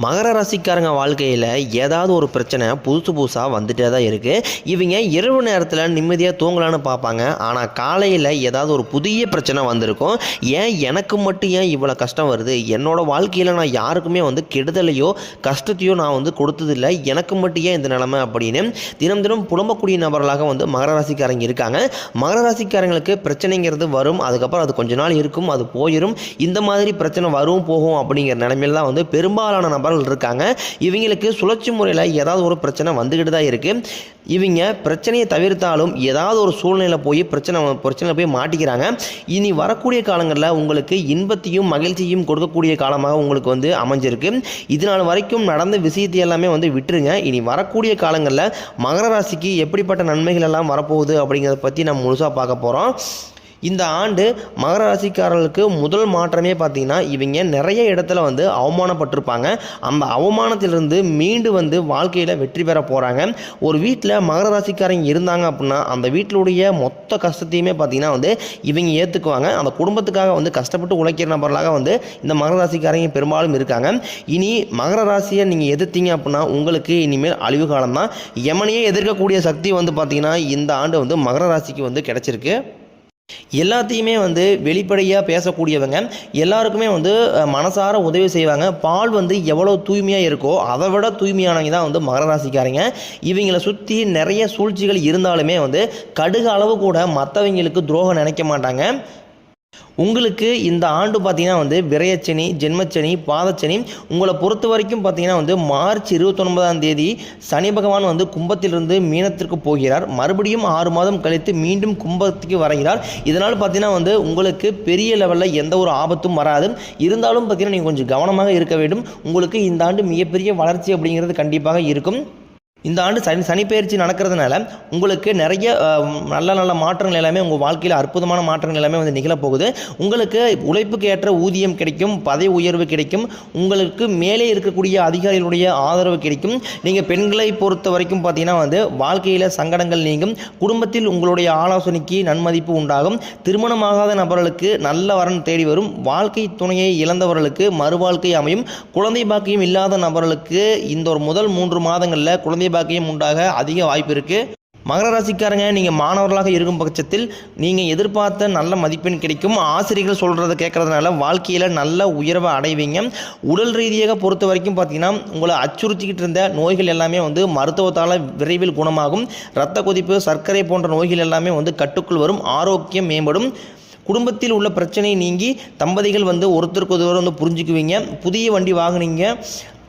மகர ராசிக்காரங்க வாழ்க்கையில் ஏதாவது ஒரு பிரச்சனை புதுசு புதுசாக வந்துட்டே தான் இருக்குது இவங்க இரவு நேரத்தில் நிம்மதியாக தூங்கலான்னு பார்ப்பாங்க. ஆனால் காலையில் ஏதாவது ஒரு புதிய பிரச்சனை வந்திருக்கும். ஏன் எனக்கு மட்டும் ஏன் இவ்வளோ கஷ்டம் வருது? என்னோடய வாழ்க்கையில் நான் யாருக்குமே வந்து கெடுதலையோ கஷ்டத்தையோ நான் வந்து கொடுத்ததில்லை. எனக்கு மட்டும் ஏன் இந்த நிலமை அப்படின்னு தினம் தினம் புலம்பக்கூடிய நபர்களாக வந்து மகர ராசிக்காரங்க இருக்காங்க. மகர ராசிக்காரங்களுக்கு பிரச்சனைங்கிறது வரும். அதுக்கப்புறம் அது கொஞ்ச நாள் இருக்கும். அது போயிடும் இந்த மாதிரி பிரச்சனை வரும் போகும் அப்படிங்கிற நிலைமையில தான் வந்து பெரும்பாலான நபர்கள் இருக்காங்க. இவங்களுக்கு சுழற்சி முறையில் ஏதாவது ஒரு பிரச்சனை வந்துக்கிட்டு தான் இருக்குது இவங்க பிரச்சனையை தவிர்த்தாலும் ஏதாவது ஒரு சூழ்நிலையில் போய் பிரச்சனை பிரச்சனை போய் மாட்டிக்கிறாங்க. இனி வரக்கூடிய காலங்களில் உங்களுக்கு இன்பத்தையும் மகிழ்ச்சியும் கொடுக்கக்கூடிய காலமாக உங்களுக்கு வந்து அமைஞ்சிருக்கு. இதனால் வரைக்கும் நடந்த விஷயத்தை எல்லாமே வந்து விட்டுருங்க. இனி வரக்கூடிய காலங்களில் மகர ராசிக்கு எப்படிப்பட்ட நன்மைகள் எல்லாம் வரப்போகுது அப்படிங்கிறத பற்றி நம்ம முழுசாக பார்க்க போகிறோம் இந்த ஆண்டு மகர ராசிக்காரர்களுக்கு முதல் மாற்றமே பார்த்தீங்கன்னா இவங்க நிறைய இடத்துல வந்து அவமானப்பட்டிருப்பாங்க. அந்த அவமானத்திலிருந்து மீண்டு வந்து வாழ்க்கையில் வெற்றி பெற போகிறாங்க ஒரு வீட்டில் மகர ராசிக்காரங்க இருந்தாங்க அப்படின்னா அந்த வீட்டிலுடைய மொத்த கஷ்டத்தையுமே பார்த்தீங்கன்னா வந்து இவங்க ஏற்றுக்குவாங்க அந்த குடும்பத்துக்காக வந்து கஷ்டப்பட்டு உழைக்கிற நபர்களாக வந்து இந்த மகர ராசிக்காரங்க பெரும்பாலும் இருக்காங்க. இனி மகர ராசியை நீங்கள் எதிர்த்தீங்க அப்படின்னா உங்களுக்கு இனிமேல் அழிவு காலம் தான் யமனையே எதிர்க்கக்கூடிய சக்தி வந்து பார்த்தீங்கன்னா இந்த ஆண்டு வந்து மகர ராசிக்கு வந்து கிடச்சிருக்கு. எல்லாத்தையுமே வந்து வெளிப்படையாக பேசக்கூடியவங்க எல்லாருக்குமே வந்து மனசார உதவி செய்வாங்க. பால் வந்து எவ்வளோ தூய்மையாக இருக்கோ அதை விட தூய்மையானவங்க தான் வந்து மகர ராசிக்காரங்க. இவங்களை சுற்றி நிறைய சூழ்ச்சிகள் இருந்தாலுமே வந்து கடுகு அளவு கூட மற்றவங்களுக்கு துரோகம் நினைக்க மாட்டாங்க. உங்களுக்கு இந்த ஆண்டு பார்த்தீங்கன்னா வந்து விரயச்சனி ஜென்மச்சனி பாதச்சனி உங்களை பொறுத்த வரைக்கும் பார்த்தீங்கன்னா வந்து மார்ச் இருபத்தொன்பதாம் தேதி சனி பகவான் வந்து கும்பத்திலிருந்து மீனத்திற்கு போகிறார். மறுபடியும் ஆறு மாதம் கழித்து மீண்டும் கும்பத்துக்கு வரைகிறார். இதனால் பார்த்தீங்கன்னா வந்து உங்களுக்கு பெரிய லெவலில் எந்த ஒரு ஆபத்தும் வராது. இருந்தாலும் பார்த்தீங்கன்னா நீங்கள் கொஞ்சம் கவனமாக இருக்க வேண்டும். உங்களுக்கு இந்த ஆண்டு மிகப்பெரிய வளர்ச்சி அப்படிங்கிறது கண்டிப்பாக இருக்கும். இந்த ஆண்டு சனி சனிப்பெயர்ச்சி நடக்கிறதுனால உங்களுக்கு நிறைய நல்ல நல்ல மாற்றங்கள் எல்லாமே உங்கள் வாழ்க்கையில் அற்புதமான மாற்றங்கள் எல்லாமே வந்து நிகழப்போகுது. உங்களுக்கு உழைப்புக்கு ஏற்ற ஊதியம் கிடைக்கும் பதவி உயர்வு கிடைக்கும் உங்களுக்கு மேலே இருக்கக்கூடிய அதிகாரிகளுடைய ஆதரவு கிடைக்கும். நீங்கள் பெண்களை பொறுத்த வரைக்கும் பார்த்தீங்கன்னா வந்து வாழ்க்கையில் சங்கடங்கள் நீங்கும். குடும்பத்தில் உங்களுடைய ஆலோசனைக்கு நன்மதிப்பு உண்டாகும். திருமணமாகாத நபர்களுக்கு நல்ல வரன் தேடி வரும். வாழ்க்கை துணையை இழந்தவர்களுக்கு மறுவாழ்க்கை அமையும். குழந்தை பாக்கியம் இல்லாத நபர்களுக்கு இந்த ஒரு முதல் மூன்று மாதங்களில் குழந்தை பாக்கியம் உண்டாக அதிக வாய்ப்பு இருக்குது மகர ராசிக்காரங்க நீங்கள் மாணவர்களாக இருக்கும் பட்சத்தில் நீங்கள் எதிர்பார்த்த நல்ல மதிப்பெண் கிடைக்கும். ஆசிரியர்கள் சொல்கிறத கேட்கறதுனால வாழ்க்கையில் நல்ல உயர்வை அடைவீங்க. உடல் ரீதியாக பொறுத்த வரைக்கும் பார்த்தீங்கன்னா உங்களை அச்சுறுத்திக்கிட்டு இருந்த நோய்கள் எல்லாமே வந்து மருத்துவத்தால் விரைவில் குணமாகும். இரத்த கொதிப்பு சர்க்கரை போன்ற நோய்கள் எல்லாமே வந்து கட்டுக்குள் வரும். ஆரோக்கியம் மேம்படும். குடும்பத்தில் உள்ள பிரச்சனை நீங்கி தம்பதிகள் வந்து ஒருத்தருக்கு ஒருவர் வந்து புரிஞ்சுக்குவீங்க. புதிய வண்டி வாங்குனீங்க.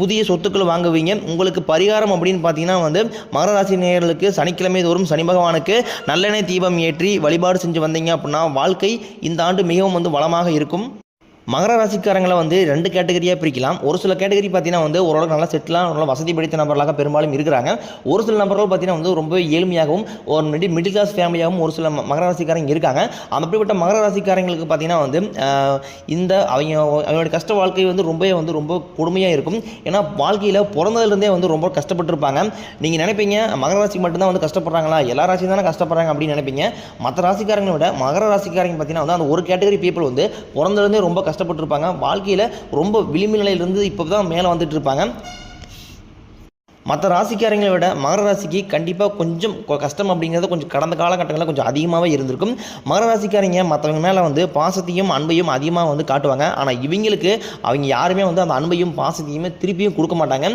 புதிய சொத்துக்கள் வாங்குவீங்க. உங்களுக்கு பரிகாரம் அப்படின்னு பார்த்தீங்கன்னா வந்து மகர ராசி நேயர்களுக்கு சனிக்கிழமை தோறும் சனி பகவானுக்கு நல்லெண்ணெய் தீபம் ஏற்றி வழிபாடு செஞ்சு வந்தீங்க அப்படின்னா வாழ்க்கை இந்த ஆண்டு மிகவும் வந்து வளமாக இருக்கும். மகர ராசிக்காரங்களை வந்து ரெண்டு கேட்டகரியாக பிரிக்கலாம். ஒரு சில கேட்டகரி பார்த்தீங்கன்னா வந்து ஓரளவுக்கு நல்லா செட்டிலாக நல்லா வசதி படித்த நபர்களாக பெரும்பாலும் இருக்கிறாங்க. ஒரு சில நபர்கள் பார்த்தீங்கன்னா வந்து ரொம்ப ஏழ்மையாகவும் ஒரு மிடில் மிடில் கிளாஸ் ஃபேமிலியாகவும் ஒரு சில மகர ராசிக்காரங்க இருக்காங்க. அப்படிப்பட்ட மகர ராசிக்காரங்களுக்கு பார்த்தீங்கன்னா வந்து இந்த அவங்க அவங்களுடைய கஷ்ட வாழ்க்கை வந்து ரொம்பவே வந்து ரொம்ப கொடுமையாக இருக்கும். ஏன்னா வாழ்க்கையில் பிறந்ததுலேருந்தே வந்து ரொம்ப கஷ்டப்பட்டிருப்பாங்க. நீங்கள் நினைப்பீங்க மகர ராசி மட்டும்தான் வந்து கஷ்டப்படுறாங்களா? எல்லா ராசியும் தானே கஷ்டப்படுறாங்க அப்படின்னு நினைப்பீங்க. மற்ற ராசிக்காரங்களை விட மகர ராசிக்காரங்க பார்த்தீங்கன்னா வந்து அந்த ஒரு கேட்டகரி பீப்புள் வந்து பிறந்ததுலேருந்தே ரொம்ப கஷ்டப்பட்டுருப்பாங்க. வாழ்க்கையில் ரொம்ப விளிம்பு நிலையிலிருந்து இப்போ தான் மேலே வந்துட்டு இருப்பாங்க. மற்ற ராசிக்காரங்களை விட மகர ராசிக்கு கண்டிப்பாக கொஞ்சம் கஷ்டம் அப்படிங்கிறது கொஞ்சம் கடந்த காலகட்டங்களில் கொஞ்சம் அதிகமாகவே இருந்திருக்கும். மகர ராசிக்காரங்க மற்றவங்க மேலே வந்து பாசத்தையும் அன்பையும் அதிகமாக வந்து காட்டுவாங்க. ஆனால் இவங்களுக்கு அவங்க யாருமே வந்து அந்த அன்பையும் பாசத்தையுமே திருப்பியும் கொடுக்க மாட்டாங்க.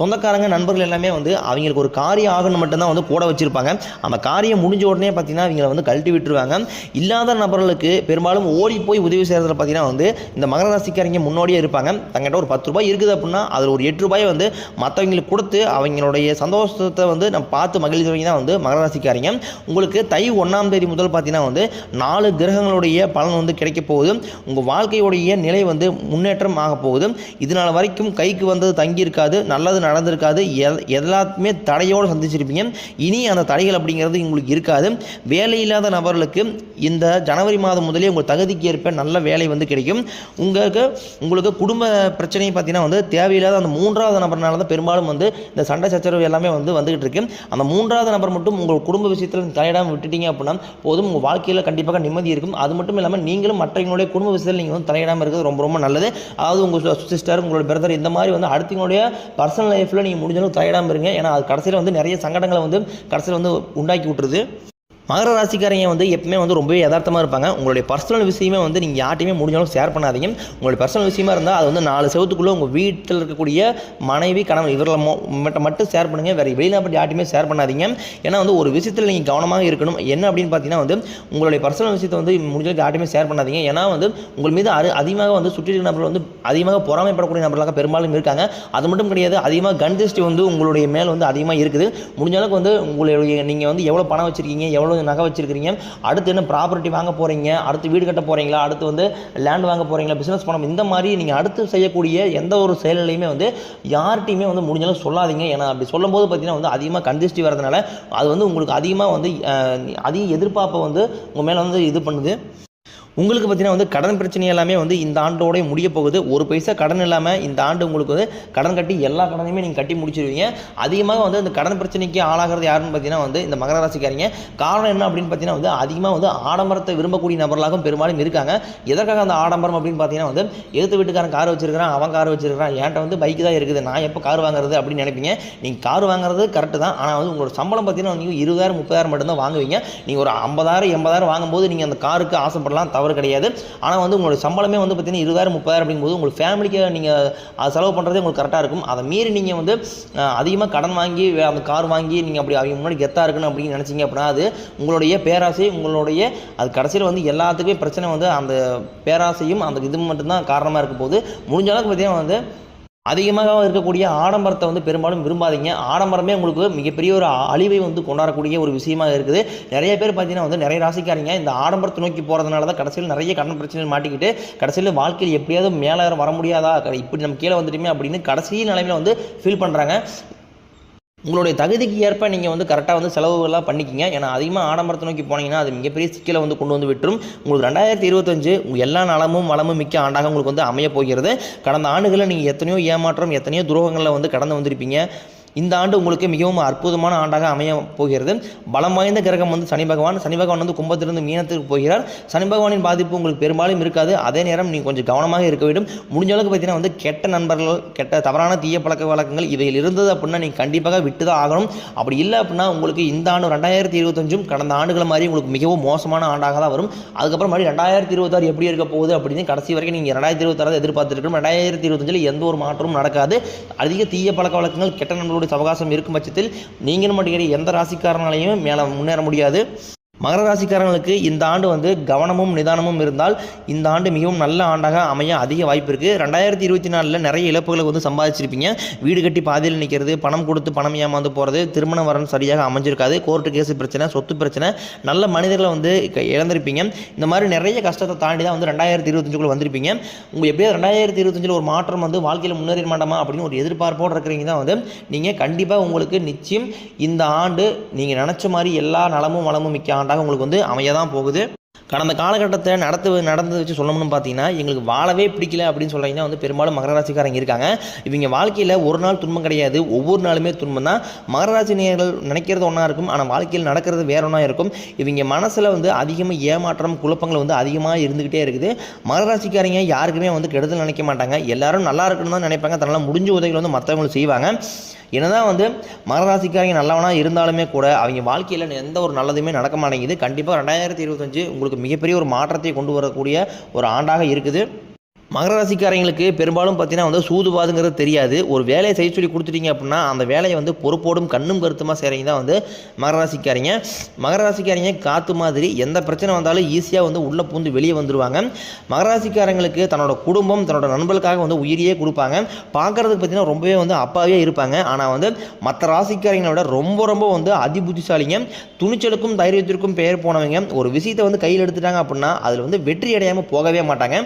சொந்தக்காரங்க நண்பர்கள் எல்லாமே வந்து அவங்களுக்கு ஒரு காரியம் ஆகணும் மட்டும்தான் வந்து கூட வச்சுருப்பாங்க. அந்த காரியம் முடிஞ்ச உடனே பார்த்தீங்கன்னா அவங்கள வந்து கழட்டி விட்டுருவாங்க. இல்லாத நபர்களுக்கு பெரும்பாலும் ஓடி போய் உதவி செய்கிறதுல பார்த்தீங்கன்னா வந்து இந்த மகர ராசிக்காரங்க முன்னோடியே இருப்பாங்க. தங்கிட்ட ஒரு பத்து ரூபாய் இருக்குது அப்படின்னா அதில் ஒரு எட்டு ரூபாயை வந்து மற்றவங்களுக்கு கொடுத்து அவங்களுடைய சந்தோஷத்தை வந்து நம்ம பார்த்து மகிழ்ந்தவங்க தான் வந்து மகர ராசிக்காரங்க. உங்களுக்கு தை ஒன்றாம் தேதி முதல் பார்த்தீங்கன்னா வந்து நாலு கிரகங்களுடைய பலன் வந்து கிடைக்க போகுது. உங்கள் வாழ்க்கையுடைய நிலை வந்து முன்னேற்றம் ஆக போகுது. இதனால் வரைக்கும் கைக்கு வந்தது தங்கியிருக்காது நல்லது நடந்திருக்காது. எ எல்லாத்துமே தடையோடு சந்திச்சிருப்பீங்க. இனி அந்த தடைகள் அப்படிங்கிறது உங்களுக்கு இருக்காது. வேலை இல்லாத நபர்களுக்கு இந்த ஜனவரி மாதம் முதலே உங்கள் தகுதிக்கு ஏற்ப நல்ல வேலை வந்து கிடைக்கும். உங்களுக்கு உங்களுக்கு குடும்ப பிரச்சனையும் பார்த்தீங்கன்னா வந்து தேவையில்லாத அந்த மூன்றாவது நபர்னால தான் பெரும்பாலும் வந்து இந்த சண்டை சச்சரவு எல்லாமே வந்து வந்துகிட்டு இருக்கு. அந்த மூன்றாவது நபர் மட்டும் உங்கள் குடும்ப விஷயத்தில் தலையிடாமல் விட்டுட்டீங்க அப்படின்னா போதும். உங்கள் வாழ்க்கையில் கண்டிப்பாக நிம்மதி இருக்கும். அது மட்டும் இல்லாமல் நீங்களும் மற்றவங்களுடைய குடும்ப விஷயத்தில் நீங்கள் வந்து தலையிடாமல் இருக்கிறது ரொம்ப ரொம்ப நல்லது. அதாவது உங்கள் சிஸ்டர் உங்களோட பிரதர் இந்த மாதிரி வந்து அடுத்தவங்களுடைய பர்சனல் லைஃப்பில் நீங்கள் முடிஞ்சளவுக்கு தலையிடாமல் இருங்க. ஏன்னா அது கடைசியில் வந்து நிறைய சங்கடங்களை வந்து கடைசியில் வந்து உண்டாக்கி விட்டுருது. மகர ராசிக்காரங்க வந்து எப்பவுமே வந்து ரொம்பவே யதார்த்தமாக இருப்பாங்க. உங்களுடைய பர்சனல் விஷயமே வந்து நீங்கள் யார்ட்டையுமே முடிஞ்சாலும் ஷேர் பண்ணாதீங்க. உங்களுடைய பர்சனல் விஷயமா இருந்தால் அது வந்து நாலு செவத்துக்குள்ளே உங்கள் வீட்டில் இருக்கக்கூடிய மனைவி கணவன் இவரில் மட்டும் மட்டும் ஷேர் பண்ணுங்கள் வேறு வெளிநாட்டு யார்ட்டையுமே ஷேர் பண்ணாதீங்க. ஏன்னா வந்து ஒரு விஷயத்தில் நீங்கள் கவனமாக இருக்கணும். என்ன அப்படின்னு பார்த்தீங்கன்னா வந்து உங்களுடைய பர்சனல் விஷயத்தை வந்து முடிஞ்சளவுக்கு யார்ட்டையுமே ஷேர் பண்ணாதீங்க. ஏன்னா வந்து உங்கள் மீது அரு அதிகமாக வந்து சுற்றி இருக்கிற நபர்கள் வந்து அதிகமாக பொறாமைப்படக்கூடிய நபர்களாக பெரும்பாலும் இருக்காங்க. அது மட்டும் கிடையாது அதிகமாக கன் திருஷ்டி வந்து உங்களுடைய மேல் வந்து அதிகமாக இருக்குது. முடிஞ்ச அளவுக்கு வந்து உங்களுடைய நீங்கள் வந்து எவ்வளோ பணம் வச்சுருக்கீங்க எவ்வளோ நகை வச்சுருக்கீங்க அடுத்து என்ன ப்ராப்பர்ட்டி வாங்க போகிறீங்க அடுத்து வீடு கட்ட போகிறீங்களா அடுத்து வந்து லேண்ட் வாங்க போகிறீங்களா பிஸ்னஸ் பண்ண இந்த மாதிரி நீங்கள் அடுத்து செய்யக்கூடிய எந்த ஒரு செயலையுமே வந்து யார்கிட்டையுமே வந்து முடிஞ்சாலும் சொல்லாதீங்க. ஏன்னா அப்படி சொல்லும்போது பார்த்தீங்கன்னா வந்து அதிகமாக கந்திஷ்டி வரதுனால அது வந்து உங்களுக்கு அதிகமாக வந்து அதிக எதிர்பார்ப்பை வந்து உங்கள் மேலே வந்து இது பண்ணுது. உங்களுக்கு பார்த்தீங்கன்னா வந்து கடன் பிரச்சனை எல்லாமே வந்து இந்த ஆண்டோடய முடிய போகுது. ஒரு பைசா கடன் இல்லாமல் இந்த ஆண்டு உங்களுக்கு வந்து கடன் கட்டி எல்லா கடனையுமே நீங்கள் கட்டி முடிச்சிருவீங்க. அதிகமாக வந்து அந்த கடன் பிரச்சனைக்கு ஆளாகிறது யாருன்னு பார்த்தீங்கன்னா வந்து இந்த மகர ராசிக்காரங்க. காரணம் என்ன அப்படின்னு பார்த்தீங்கன்னா வந்து அதிகமாக வந்து ஆடம்பரத்தை விரும்பக்கூடிய நபர்களாகவும் பெரும்பாலும் இருக்காங்க. எதற்காக அந்த ஆடம்பரம் அப்படின்னு பார்த்தீங்கன்னா வந்து எதிர்த்து வீட்டுக்காரன் கார் வச்சிருக்கிறான் அவன் கார் வச்சிருக்கிறான் என்கிட்ட வந்து பைக் தான் இருக்குது. நான் எப்போ கார் வாங்குறது அப்படின்னு நினைப்பீங்க. நீங்கள் கார் வாங்குறது கரெக்டு தான். ஆனால் வந்து உங்களோட சம்பளம் பார்த்தீங்கன்னா நீங்கள் இருபதாயிரம் முப்பதாயிரம் மட்டும்தான் வாங்குவீங்க. நீங்கள் ஒரு ஐம்பதாயிரம் எண்பதாயிரம் வாங்கும்போது நீங்கள் அந்த காருக்கு ஆசைப்படலாம். தவறு கிடையாது. ஆனால் வந்து உங்களோட சம்பளமே வந்து பார்த்தீங்கன்னா இருபதாயிரம் முப்பதாயிரம் அப்படிங்கும்போது உங்கள் ஃபேமிலிக்கு நீங்கள் அது செலவு பண்ணுறதே உங்களுக்கு கரெக்டாக இருக்கும். அதை மீறி நீங்கள் வந்து அதிகமாக கடன் வாங்கி அந்த கார் வாங்கி நீங்கள் அப்படி அவங்க முன்னாடி கெத்தாக இருக்கணும் அப்படின்னு நினச்சிங்க அப்படின்னா அது உங்களுடைய பேராசை உங்களுடைய அது கடைசியில் வந்து எல்லாத்துக்குமே பிரச்சனை வந்து அந்த பேராசையும் அந்த இது மட்டும்தான் காரணமாக இருக்கும் போது முடிஞ்ச அளவுக்கு பார்த்தீங்கன்னா வந்து அதிகமாக இருக்கக்கூடிய ஆடம்பரத்தை வந்து பெரும்பாலும் விரும்பாதீங்க. ஆடம்பரமே உங்களுக்கு மிகப்பெரிய ஒரு அழிவை வந்து கொண்டாடக்கூடிய ஒரு விஷயமாக இருக்குது. நிறைய பேர் பார்த்தீங்கன்னா வந்து நிறைய ராசிக்காரங்க இந்த ஆடம்பரத்தை நோக்கி போகிறதுனால தான் கடைசியில் நிறைய கடன் பிரச்சனைகள் மாட்டிக்கிட்டு கடைசியில் வாழ்க்கையில் எப்படியாவது மேலே வர முடியாதா? இப்படி நம்ம கீழே வந்துட்டுமே அப்படின்னு கடைசி நிலைமையில வந்து ஃபீல் பண்ணுறாங்க உங்களுடைய தகுதிக்கு ஏற்ப நீங்கள் வந்து கரெக்டாக வந்து செலவுகள்லாம் பண்ணிக்கிங்க. ஏன்னா அதிகமாக ஆடம்பரத்தை நோக்கி போனீங்கன்னா அது மிகப்பெரிய சிக்கலை வந்து கொண்டு வந்து விட்டுரும். உங்களுக்கு ரெண்டாயிரத்தி இருபத்தஞ்சு எல்லா நலமும் வளமும் மிக்க ஆண்டாக உங்களுக்கு வந்து அமைய போகிறது. கடந்த ஆண்டுகளில் நீங்கள் எத்தனையோ ஏமாற்றம் எத்தனையோ துரோகங்களில் வந்து கடந்து வந்திருப்பீங்க. இந்த ஆண்டு உங்களுக்கு மிகவும் அற்புதமான ஆண்டாக அமைய போகிறது. பலம் வாய்ந்த கிரகம் வந்து சனி பகவான். சனி பகவான் வந்து கும்பத்திலிருந்து மீனத்துக்கு போகிறார். சனி பகவானின் பாதிப்பு உங்களுக்கு பெரும்பாலும் இருக்காது. அதே நேரம் நீங்கள் கொஞ்சம் கவனமாக இருக்க வேண்டும். முடிஞ்ச அளவுக்கு பார்த்தீங்கன்னா வந்து கெட்ட நண்பர்கள் கெட்ட தவறான தீய பழக்க வழக்கங்கள் இவையில் இருந்தது அப்படின்னா நீங்கள் கண்டிப்பாக விட்டு தான் ஆகணும். அப்படி இல்லை அப்படின்னா உங்களுக்கு இந்த ஆண்டு ரெண்டாயிரத்தி இருபத்தஞ்சும் கடந்த ஆண்டுகள் மாதிரி உங்களுக்கு மிகவும் மோசமான ஆண்டாக தான் வரும். அதுக்கப்புறம் மாதிரி ரெண்டாயிரத்தி இருபத்தாறு எப்படி இருக்க போகுது அப்படின்னு கடைசி வரைக்கும் நீங்கள் ரெண்டாயிரத்தி இருபத்தாறு எதிர்பார்த்துருக்கணும் ரெண்டாயிரத்தி இருபத்தஞ்சில் எந்த ஒரு மாற்றமும் நடக்காது. அதிக தீய பழக்க வழக்கங்கள் கெட்ட நண்பர்கள் நண்பர்களுடைய அவகாசம் இருக்கும் பட்சத்தில் நீங்கள் மட்டும் எந்த ராசிக்காரனாலையும் மேலே முன்னேற முடியாது. மகர ராசிக்காரங்களுக்கு இந்த ஆண்டு வந்து கவனமும் நிதானமும் இருந்தால் இந்த ஆண்டு மிகவும் நல்ல ஆண்டாக அமைய அதிக வாய்ப்பு இருக்குது ரெண்டாயிரத்தி இருபத்தி நாலில் நிறைய இழப்புகளை வந்து சம்பாதிச்சிருப்பீங்க. வீடு கட்டி பாதியில் நிற்கிறது பணம் கொடுத்து பணம் ஏமாந்து போகிறது திருமண வரன் சரியாக அமைஞ்சிருக்காது கோர்ட்டு கேஸ் பிரச்சனை சொத்து பிரச்சனை நல்ல மனிதர்களை வந்து இழந்திருப்பீங்க. இந்த மாதிரி நிறைய கஷ்டத்தை தாண்டி தான் வந்து ரெண்டாயிரத்தி இருபத்தஞ்சுக்குள்ள வந்திருப்பீங்க. உங்கள் எப்படியாவது ரெண்டாயிரத்தி இருபத்தஞ்சில் ஒரு மாற்றம் வந்து வாழ்க்கையில் முன்னேற மாட்டோமா அப்படின்னு ஒரு எதிர்பார்ப்போடு இருக்கிறீங்க தான் வந்து நீங்கள் கண்டிப்பாக உங்களுக்கு நிச்சயம் இந்த ஆண்டு நீங்கள் நினச்ச மாதிரி எல்லா நலமும் வளமும் மிக்க ஆண்டு ஆண்டாக உங்களுக்கு வந்து அமைய தான் போகுது. கடந்த காலகட்டத்தை நடத்து நடந்து வச்சு சொல்லணும்னு பார்த்தீங்கன்னா எங்களுக்கு வாழவே பிடிக்கல அப்படின்னு சொல்கிறீங்கன்னா வந்து பெரும்பாலும் மகர ராசிக்காரங்க இருக்காங்க. இவங்க வாழ்க்கையில் ஒரு நாள் துன்பம் கிடையாது. ஒவ்வொரு நாளுமே துன்பம் தான். மகர ராசி நினைக்கிறது ஒன்றா இருக்கும். ஆனால் வாழ்க்கையில் நடக்கிறது வேற ஒன்றா இருக்கும். இவங்க மனசில் வந்து அதிகமாக ஏமாற்றம் குழப்பங்கள் வந்து அதிகமாக இருந்துக்கிட்டே இருக்குது. மகர ராசிக்காரங்க யாருக்குமே வந்து கெடுதல் நினைக்க மாட்டாங்க. எல்லாரும் நல்லா இருக்கணும்னு தான் நினைப்பாங்க. தன்னால் முடிஞ்ச உதவிகள் வந்து மற்றவங்களும் செய்வாங்க. என்னதான் வந்து மகராசிக்காரங்க நல்லவனாக இருந்தாலுமே கூட அவங்க வாழ்க்கையில் எந்த ஒரு நல்லதுமே நடக்க மாட்டேங்குது. கண்டிப்பாக ரெண்டாயிரத்தி இருபத்தஞ்சு உங்களுக்கு மிகப்பெரிய ஒரு மாற்றத்தை கொண்டு வரக்கூடிய ஒரு ஆண்டாக இருக்குது. மகர ராசிக்காரங்களுக்கு பெரும்பாலும் பார்த்தீங்கன்னா வந்து சூதுவாதுங்கிறது தெரியாது. ஒரு வேலையை செய்ய சொல்லி கொடுத்துட்டீங்க அப்படின்னா அந்த வேலையை வந்து பொறுப்போடும் கண்ணும் கருத்துமாக செய்கிறீங்க தான் வந்து மகர ராசிக்காரங்க. மகர ராசிக்காரங்க காற்று மாதிரி எந்த பிரச்சனை வந்தாலும் ஈஸியாக வந்து உள்ளே பூந்து வெளியே வந்துடுவாங்க மகர ராசிக்காரங்களுக்கு தன்னோட குடும்பம் தன்னோட நண்பர்களுக்காக வந்து உயிரியே கொடுப்பாங்க. பார்க்குறதுக்கு பார்த்தீங்கன்னா ரொம்பவே வந்து அப்பாவே இருப்பாங்க. ஆனால் வந்து மற்ற ராசிக்காரங்களை விட ரொம்ப ரொம்ப வந்து அதிபுத்திசாலிங்க. துணிச்சலுக்கும் தைரியத்திற்கும் பெயர் போனவங்க. ஒரு விஷயத்தை வந்து கையில் எடுத்துட்டாங்க அப்படின்னா அதில் வந்து வெற்றி அடையாமல் போகவே மாட்டாங்க.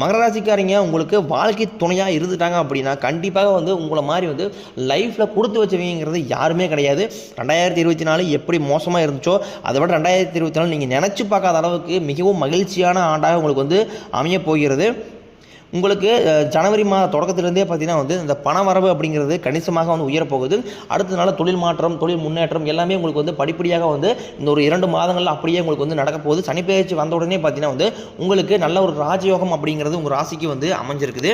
மகர ராசிக்காரங்க உங்களுக்கு வாழ்க்கை துணையாக இருந்துட்டாங்க அப்படின்னா கண்டிப்பாக வந்து உங்களை மாதிரி வந்து லைஃப்பில் கொடுத்து வச்சவங்கிறது யாருமே கிடையாது. ரெண்டாயிரத்தி இருபத்தி நாலு எப்படி மோசமாக இருந்துச்சோ அதை விட ரெண்டாயிரத்தி இருபத்தி நாலு நீங்கள் நினச்சி பார்க்காத அளவுக்கு மிகவும் மகிழ்ச்சியான ஆண்டாக உங்களுக்கு வந்து அமைய போகிறது. உங்களுக்கு ஜனவரி மாத தொடக்கத்திலேருந்தே பார்த்தீங்கன்னா வந்து இந்த பண வரவு அப்படிங்கிறது கணிசமாக வந்து உயரப்போகுது. அடுத்த தொழில் மாற்றம் தொழில் முன்னேற்றம் எல்லாமே உங்களுக்கு வந்து படிப்படியாக வந்து இந்த ஒரு இரண்டு மாதங்களில் அப்படியே உங்களுக்கு வந்து நடக்க போகுது. சனிப்பெயர்ச்சி வந்த உடனே பார்த்தீங்கன்னா வந்து உங்களுக்கு நல்ல ஒரு ராஜயோகம் அப்படிங்கிறது உங்கள் ராசிக்கு வந்து அமைஞ்சிருக்குது.